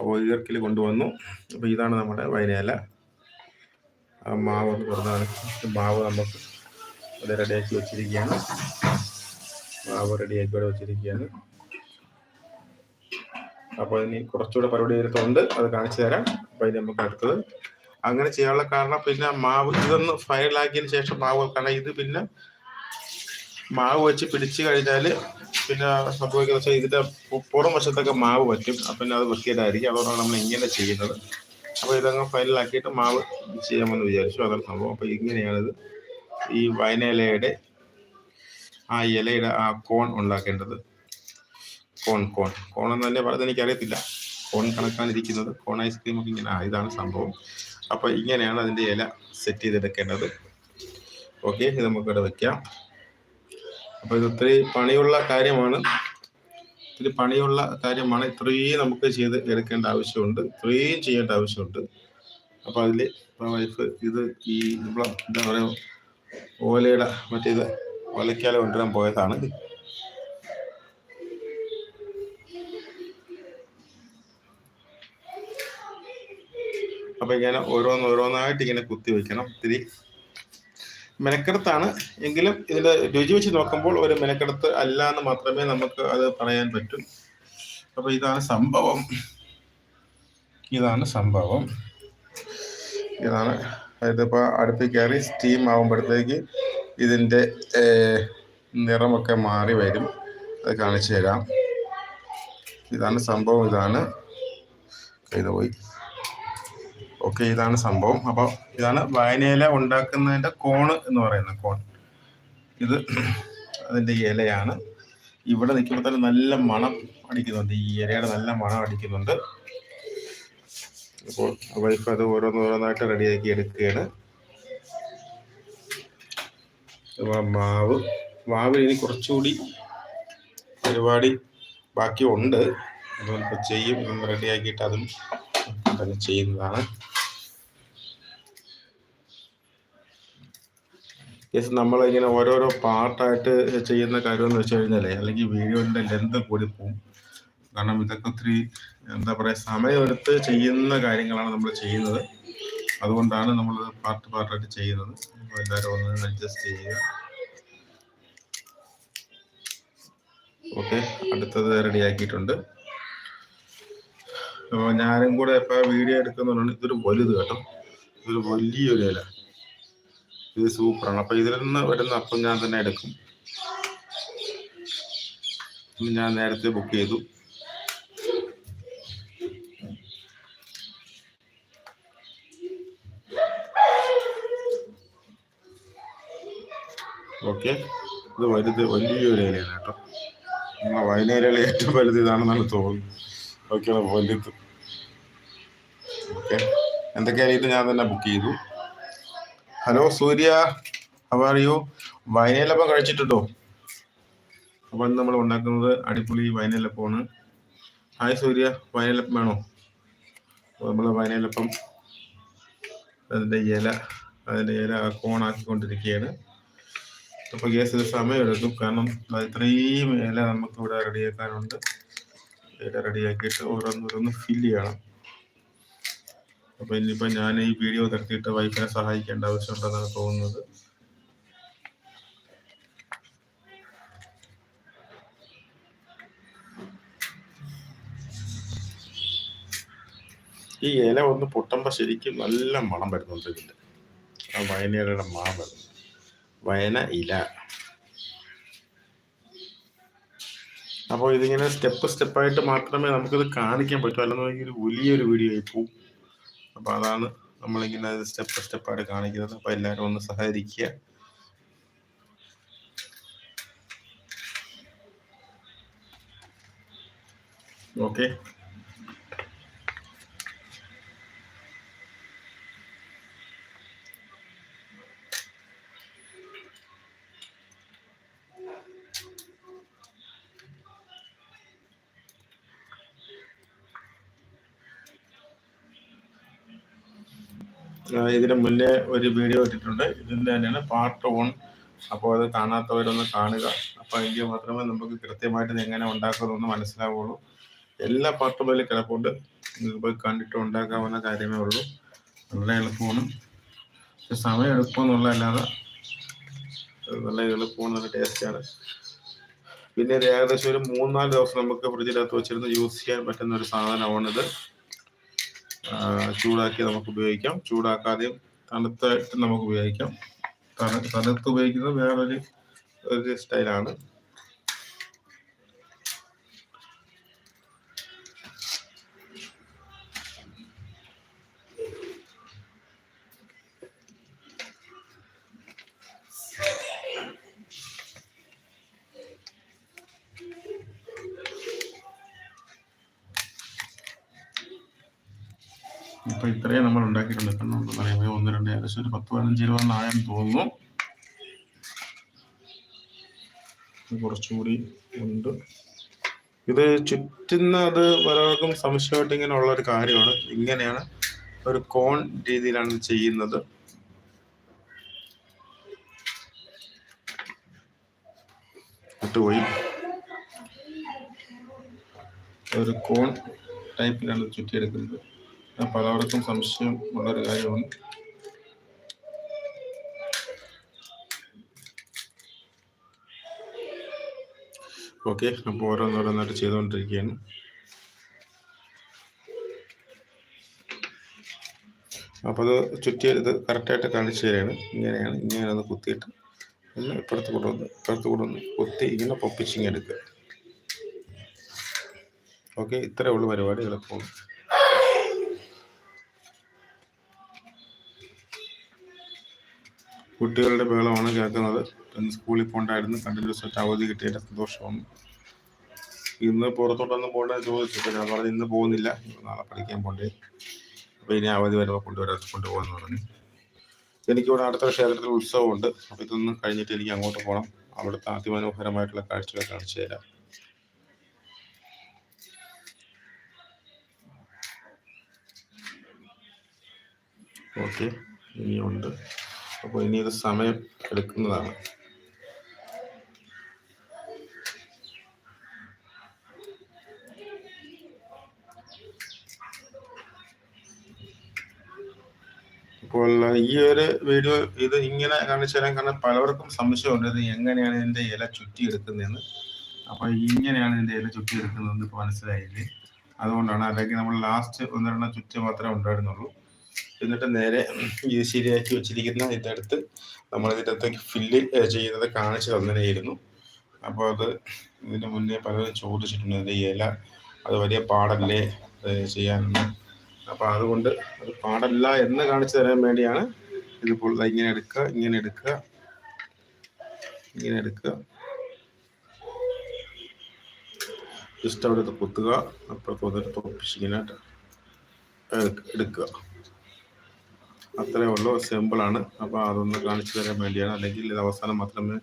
അപ്പോൾ കൊണ്ടുവന്നു. അപ്പോൾ ഇതാണ് നമ്മുടെ വൈനയില. മാവ് ഒന്ന് തുറന്നാണ് മാവ് നമുക്ക് അത് റെഡിയാക്കി വെച്ചിരിക്കുകയാണ്. മാവ് റെഡിയാക്കി ഇവിടെ വെച്ചിരിക്കുകയാണ്. അപ്പോൾ ഇനി കുറച്ചുകൂടെ പരിപാടി വരുത്തുണ്ട് അത് കാണിച്ചു തരാം. അപ്പോൾ ഇനി നമുക്ക് അടുത്തത്. അങ്ങനെ ചെയ്യാനുള്ള കാരണം പിന്നെ മാവ് ഇതൊന്ന് ഫയലാക്കിയതിന് ശേഷം മാവ് കാരണം ഇത് പിന്നെ മാവ് വെച്ച് പിടിച്ചു കഴിഞ്ഞാൽ പിന്നെ സംഭവിക്കുന്ന ഇതിന്റെ പുറം വശത്തൊക്കെ മാവ് പറ്റും. അപ്പം പിന്നെ അത് വൃത്തിയായിട്ടായിരിക്കും അതുകൊണ്ടാണ് നമ്മൾ ഇങ്ങനെ ചെയ്യുന്നത്. അപ്പോൾ ഇതങ്ങ് ഫൈനലാക്കിയിട്ട് മാവ് ചെയ്യാമെന്ന് വിചാരിച്ചു. അതാണ് സംഭവം. അപ്പോൾ ഇങ്ങനെയാണിത്. ഈ വയനയിലയുടെ ആ ഇലയുടെ ആ കോൺ ഉണ്ടാക്കേണ്ടത്. കോൺ കോൺ. കോൺ എന്ന് തന്നെ പറയുന്നത് എനിക്കറിയത്തില്ല. കോൺ കണക്കാനിരിക്കുന്നത് കോൺ ഐസ്ക്രീം ഒക്കെ ഇങ്ങനെ ഇതാണ് സംഭവം. അപ്പോൾ ഇങ്ങനെയാണ് അതിന്റെ ഇല സെറ്റ് ചെയ്തെടുക്കേണ്ടത്. ഓക്കെ ഇത് നമുക്കിവിടെ വെക്കാം. അപ്പോൾ ഇത് ഒത്തിരി പണിയുള്ള കാര്യമാണ്. ഒത്തിരി പണിയുള്ള കാര്യമാണ്. ഇത്രയും നമുക്ക് ചെയ്ത് എടുക്കേണ്ട ആവശ്യമുണ്ട്. ഇത്രയും ചെയ്യേണ്ട ആവശ്യമുണ്ട്. അപ്പോൾ അതിൽ വൈഫ് ഇത് ഈ നമ്മളെ എന്താ പറയുക ഓലയുടെ മറ്റേത് ഓലക്കാല കൊണ്ടുവരാൻ പോയതാണ്. അപ്പൊ ഇങ്ങനെ ഓരോന്നോരോന്നായിട്ട് ഇങ്ങനെ കുത്തി വെക്കണം. ഇത്തിരി മെനക്കെടുത്താണ്. എങ്കിലും ഇതിന്റെ രുചി വെച്ച് നോക്കുമ്പോൾ ഒരു മെനക്കെടുത്ത് അല്ല എന്ന് മാത്രമേ നമുക്ക് അത് പറയാൻ പറ്റൂ. അപ്പൊ ഇതാണ് സംഭവം. ഇതാണ് സംഭവം. ഇതാണ്. ഇതിപ്പോ അടുപ്പിൽ കയറി സ്റ്റീം ആകുമ്പോഴത്തേക്ക് ഇതിന്റെ നിറമൊക്കെ മാറി വരും. അത് കാണിച്ചു തരാം. ഇതാണ് സംഭവം. ഇതാണ്. ഇത് പോയി. ഓക്കെ ഇതാണ് സംഭവം. അപ്പോൾ ഇതാണ് വായനയില ഉണ്ടാക്കുന്നതിന്റെ കോണ് എന്ന് പറയുന്നത് കോൺ. ഇത് അതിന്റെ ഇലയാണ്. ഇവിടെ നിൽക്കുമ്പോൾ തന്നെ നല്ല മണം അടിക്കുന്നുണ്ട്. ഈ ഇലയുടെ നല്ല മണം അടിക്കുന്നുണ്ട്. അപ്പോൾ വൈഫ് അത് ഓരോന്ന് ഓരോന്നായിട്ട് റെഡിയാക്കി എടുക്കുകയാണ്. മാവ് മാവ് ഇനി കുറച്ചുകൂടി പരിപാടി ബാക്കി ഉണ്ട് അതുകൊണ്ട് ചെയ്യും. റെഡിയാക്കിയിട്ട് അതും തന്നെ ചെയ്യുന്നതാണ്. യെസ് നമ്മൾ ഇങ്ങനെ ഓരോരോ പാർട്ടായിട്ട് ചെയ്യുന്ന കാര്യം എന്ന് വെച്ച് കഴിഞ്ഞാലേ അല്ലെങ്കിൽ വീഡിയോന്റെ ലെന്ത് കൂടി പോകും കാരണം ഇതൊക്കെ ഒത്തിരി എന്താ പറയുക സമയമെടുത്ത് ചെയ്യുന്ന കാര്യങ്ങളാണ് നമ്മൾ ചെയ്യുന്നത്. അതുകൊണ്ടാണ് നമ്മൾ പാർട്ട് പാർട്ടായിട്ട് ചെയ്യുന്നത്. എല്ലാവരും ഒന്ന് അഡ്ജസ്റ്റ് ചെയ്യുക. ഓക്കെ അടുത്തത് റെഡിയാക്കിയിട്ടുണ്ട് അപ്പോൾ ഞാനും കൂടെ ഇപ്പൊ വീഡിയോ എടുക്കുന്നതുകൊണ്ട് ഇതൊരു വലുത് കേട്ടോ. ഇതൊരു വലിയൊരു ഇല. ഇത് സൂപ്പറാണ്. അപ്പൊ ഇതിൽ നിന്ന് വരുന്ന അപ്പം ഞാൻ തന്നെ എടുക്കും. ഞാൻ നേരത്തെ ബുക്ക് ചെയ്തു. ഓക്കെ ഇത് വലുത് വലിയൊരു ഇലയാണ് കേട്ടോ. നമ്മളെ വയനാരിലെ ഏറ്റവും വലുത് ഇതാണെന്നാണ് തോന്നുന്നത്. ഓക്കെ വലുത്. ഓക്കെ എന്തൊക്കെയായാലും ഇത് ഞാൻ തന്നെ ബുക്ക് ചെയ്തു. Hello Surya. How are you വയനയിലപ്പം കഴിച്ചിട്ടുണ്ടോ? അപ്പോൾ നമ്മൾ ഉണ്ടാക്കുന്നത് അടിപൊളി വയനയിലപ്പമാണ് ഹായ് സൂര്യ. വയനയിലപ്പം വേണോ? നമ്മൾ വയനയിലപ്പം അതിന്റെ ഇല അതിന്റെ ഇല കോണാക്കിക്കൊണ്ടിരിക്കുകയാണ്. അപ്പോൾ ഗ്യാസിൽ സമയമെടുക്കും. കാരണം അത് ഇത്രയും ഇല നമുക്ക് ഇവിടെ റെഡിയാക്കാനുണ്ട് ഇല റെഡിയാക്കിയിട്ട് ഓരോന്നോരോന്ന് ഫില്ല് ചെയ്യണം. അപ്പൊ ഇനിയിപ്പോ ഞാൻ ഈ വീഡിയോ നിർത്തിയിട്ട് വൈഫിനെ സഹായിക്കേണ്ട ആവശ്യമുണ്ടെന്നാണ് തോന്നുന്നത്. ഈ ഇല ഒന്ന് പൊട്ടുമ്പോ ശരിക്കും നല്ല മണം വരുന്നുണ്ട് ഇതിന്റെ. ആ വയനയുടെ മണം വരുന്നു വയന ഇല. അപ്പോൾ ഇതിങ്ങനെ സ്റ്റെപ്പ് സ്റ്റെപ്പായിട്ട് മാത്രമേ നമുക്കിത് കാണിക്കാൻ പറ്റൂ. അല്ലെന്നുണ്ടെങ്കിൽ വലിയൊരു വീഡിയോ ആയി പോകും. അപ്പോൾ അതാണ് നമ്മളിങ്ങനെ സ്റ്റെപ്പ് സ്റ്റെപ്പായിട്ട് കാണിക്കുന്നത്. അപ്പോൾ എല്ലാവരും ഒന്ന് സഹകരിക്കുക. ഓക്കെ ഇതിന് മുന്നേ ഒരു വീഡിയോ ഇട്ടിട്ടുണ്ട്. ഇതിന്റെ തന്നെയാണ് പാർട്ട് വൺ അപ്പോൾ അത് കാണാത്തവരൊന്ന് കാണുക. അപ്പോൾ എങ്കിൽ മാത്രമേ നമുക്ക് കൃത്യമായിട്ട് ഇത് എങ്ങനെ ഉണ്ടാക്കുന്നതെന്ന് മനസ്സിലാവുള്ളൂ. എല്ലാ പാർട്ടും അതിൽ കിടപ്പുണ്ട്. നിങ്ങൾക്ക് പോയി കണ്ടിട്ട് ഉണ്ടാക്കാവുന്ന കാര്യമേ ഉള്ളൂ. വളരെ എളുപ്പമാണ്. പക്ഷെ സമയം എളുപ്പമെന്നുള്ളതല്ലാതെ നല്ല എളുപ്പമാണ് നല്ല ടേസ്റ്റാണ് പിന്നെ ഏകദേശം ഒരു മൂന്നാൽ ദിവസം നമുക്ക് ഫ്രിഡ്ജിനകത്ത് വെച്ചിരുന്ന് യൂസ് ചെയ്യാൻ പറ്റുന്ന ഒരു സാധനമാണിത്. ചൂടാക്കി നമുക്ക് ഉപയോഗിക്കാം. ചൂടാക്കാതെയും തണുത്തായിട്ട് നമുക്ക് ഉപയോഗിക്കാം. തണു തണുത്ത് ഉപയോഗിക്കുന്നത് വേറൊരു ഒരു സ്റ്റൈലാണ് ഇപ്പൊ ഇത്രയും നമ്മൾ ഉണ്ടാക്കിയിട്ടുണ്ട് നമുക്ക് പറയുമ്പോൾ ഒന്ന് രണ്ട് ഏകദേശം ഒരു പത്ത് പതിനഞ്ച് രൂപ ആയെന്ന് തോന്നുന്നു. കുറച്ചുകൂടി ഉണ്ട്. ഇത് ചുറ്റുന്ന അത് പലർക്കും സംശയമായിട്ട് ഇങ്ങനെ ഉള്ള ഒരു കാര്യമാണ്. ഇങ്ങനെയാണ് ഒരു കോൺ രീതിയിലാണ് ചെയ്യുന്നത്. വിട്ടുപോയി. ഒരു കോൺ ടൈപ്പിലാണ് ചുറ്റിയെടുക്കുന്നത്. പലവർക്കും സംശയം ഉള്ളൊരു കാര്യമാണ്. ഓക്കെ അപ്പോൾ ഓരോന്നോരോന്നായിട്ട് ചെയ്തുകൊണ്ടിരിക്കുകയാണ്. അപ്പോൾ അത് ചുറ്റി ഇത് കറക്റ്റായിട്ട് കാണിച്ചു തരികയാണ് ഇങ്ങനെയാണ് ഇങ്ങനെ ഒന്ന് കുത്തിയിട്ട് ഒന്ന് ഇപ്പുറത്ത് കൂടെ ഒന്ന് ഇപ്പുറത്ത് കൂടെ ഒന്ന് കുത്തി ഇങ്ങനെ പൊപ്പിച്ചിങ് എടുക്കുക. ഓക്കെ ഇത്രയേ ഉള്ളൂ പരിപാടി എളുപ്പമാണ് കുട്ടികളുടെ ബഹളമാണ് കേൾക്കുന്നത്. സ്കൂളിൽ പോകണ്ടായിരുന്നു കണ്ടിന്യൂസ് ആയിട്ട് അവധി കിട്ടിയതിന്റെ സന്തോഷമാണ് ഇന്ന് പുറത്തോട്ടൊന്നും പോകേണ്ട ചോദിച്ചു ഞാൻ പറഞ്ഞു ഇന്ന് പോകുന്നില്ല. നാളെ പഠിക്കാൻ പോണ്ടേ. അപ്പൊ ഇനി അവധി വരുമ്പോൾ കൊണ്ടുവരാത്ത കൊണ്ടുപോകാന്ന് പറഞ്ഞു. എനിക്കിവിടെ അടുത്ത ക്ഷേത്രത്തിൽ ഉത്സവമുണ്ട്. അപ്പൊ ഇതൊന്നും കഴിഞ്ഞിട്ട് എനിക്ക് അങ്ങോട്ട് പോകണം അവിടുത്തെ അതിമനോഹരമായിട്ടുള്ള കാഴ്ചകൾ കാണിച്ചു തരാം. ഓക്കെ. ഇനിയുണ്ട്. അപ്പോൾ ഇനി ഇത് സമയം എടുക്കുന്നതാണ്. ഇപ്പോൾ ഈ ഒരു വീഡിയോ ഇത് ഇങ്ങനെ കാണിച്ചു തരാൻ കാരണം പലവർക്കും സംശയമുണ്ട് ഇത് എങ്ങനെയാണ് ഇതിന്റെ ഇല ചുറ്റിയെടുക്കുന്നതെന്ന്. അപ്പൊ ഇങ്ങനെയാണ് ഇതിന്റെ ഇല ചുറ്റിയെടുക്കുന്നതെന്ന് ഇപ്പൊ മനസ്സിലായില്ലേ? അതുകൊണ്ടാണ് അല്ലെങ്കിൽ നമ്മൾ ലാസ്റ്റ് ഒന്നിരെണ്ണം ചുറ്റി മാത്രമേ ഉണ്ടായിരുന്നുള്ളൂ. എന്നിട്ട് നേരെ ഇത് ശരിയാക്കി വെച്ചിരിക്കുന്ന ഇതെടുത്ത് നമ്മൾ ഇതിനകത്തേക്ക് ഫില്ല് ചെയ്യുന്നത് കാണിച്ചു തന്നതായിരുന്നു അപ്പോൾ അത് ഇതിന് മുന്നേ പലരും ചോദിച്ചിട്ടുണ്ട് ഇതിന്റെ ഇല അത് വലിയ പാടല്ലേ ചെയ്യാനെന്ന്. അപ്പോൾ അതുകൊണ്ട് അത് പാടല്ല എന്ന് കാണിച്ചു തരാൻ വേണ്ടിയാണ് ഇതിപ്പോൾ ഇങ്ങനെ എടുക്കുക ഇങ്ങനെ എടുക്കുക ഇങ്ങനെ എടുക്കുക. ജസ്റ്റ് അവിടെ കുത്തുക അപ്പുറത്ത് വന്നിട്ട് തൊപ്പിച്ച് ഇങ്ങനെ എടുക്കുക. അത്രേ ഉള്ളൂ. സിമ്പിളാണ് അപ്പോൾ അതൊന്ന് കാണിച്ചു തരാൻ വേണ്ടിയാണ്. അല്ലെങ്കിൽ ഇത് അവസാനം മാത്രമേ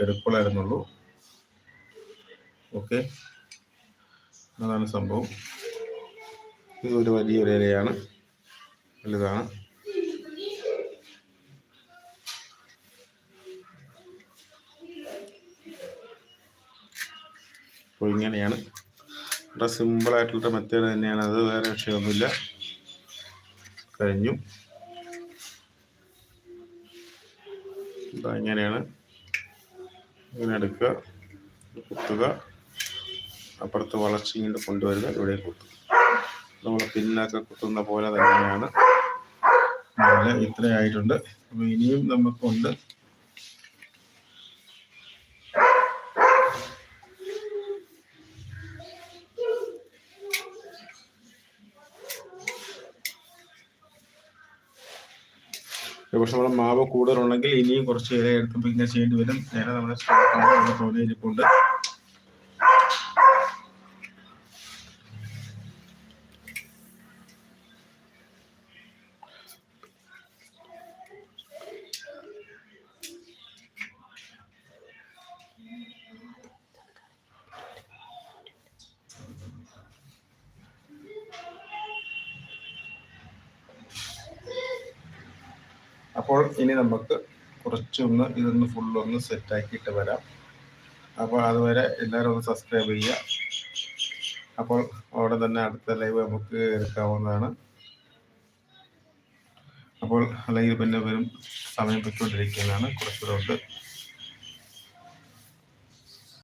എടുക്കുള്ളായിരുന്നുള്ളൂ. ഓക്കെ അതാണ് സംഭവം. ഇത് ഒരു വലിയൊരു ഇലയാണ്. വലുതാണ്. അപ്പോൾ ഇങ്ങനെയാണ്. വളരെ സിമ്പിളായിട്ടുള്ള മെത്തേഡ് തന്നെയാണ്. അത് വേറെ വിഷയമൊന്നുമില്ല. കഴിഞ്ഞു. ഇങ്ങനെയാണ് ഇങ്ങനെ എടുക്കുക കുത്തുക. അപ്പുറത്ത് വളച്ച് ഇങ്ങോട്ട് കൊണ്ടുവരിക ഇവിടെ കുത്തുക. നമ്മൾ പിന്നൊക്കെ കുത്തുന്ന പോലെ തന്നെയാണ്. ഇത്രയായിട്ടുണ്ട്. അപ്പോൾ ഇനിയും നമുക്കുണ്ട് പക്ഷെ നമ്മുടെ മാവ് കൂടുതലുണ്ടെങ്കിൽ ഇനിയും കുറച്ച് ഇല എടുത്ത് ഇങ്ങനെ ചെയ്യേണ്ടി വരും. നേരെ നമ്മുടെ സ്റ്റോക്ക് തോന്നി ഇരിപ്പുണ്ട് അപ്പോൾ ഇനി നമുക്ക് കുറച്ചൊന്ന് ഇതൊന്ന് ഫുള്ളൊന്ന് സെറ്റാക്കിയിട്ട് വരാം. അപ്പോൾ അതുവരെ എല്ലാവരും ഒന്ന് സബ്സ്ക്രൈബ് ചെയ്യുക. അപ്പോൾ അവിടെ തന്നെ അടുത്ത ലൈവ് നമുക്ക് എടുക്കാവുന്നതാണ്. അപ്പോൾ അല്ലെങ്കിൽ പിന്നെ വരും. സമയം പൊയ്ക്കൊണ്ടിരിക്കുന്നതാണ്. കുറച്ചുകൂടെ ഉണ്ട്.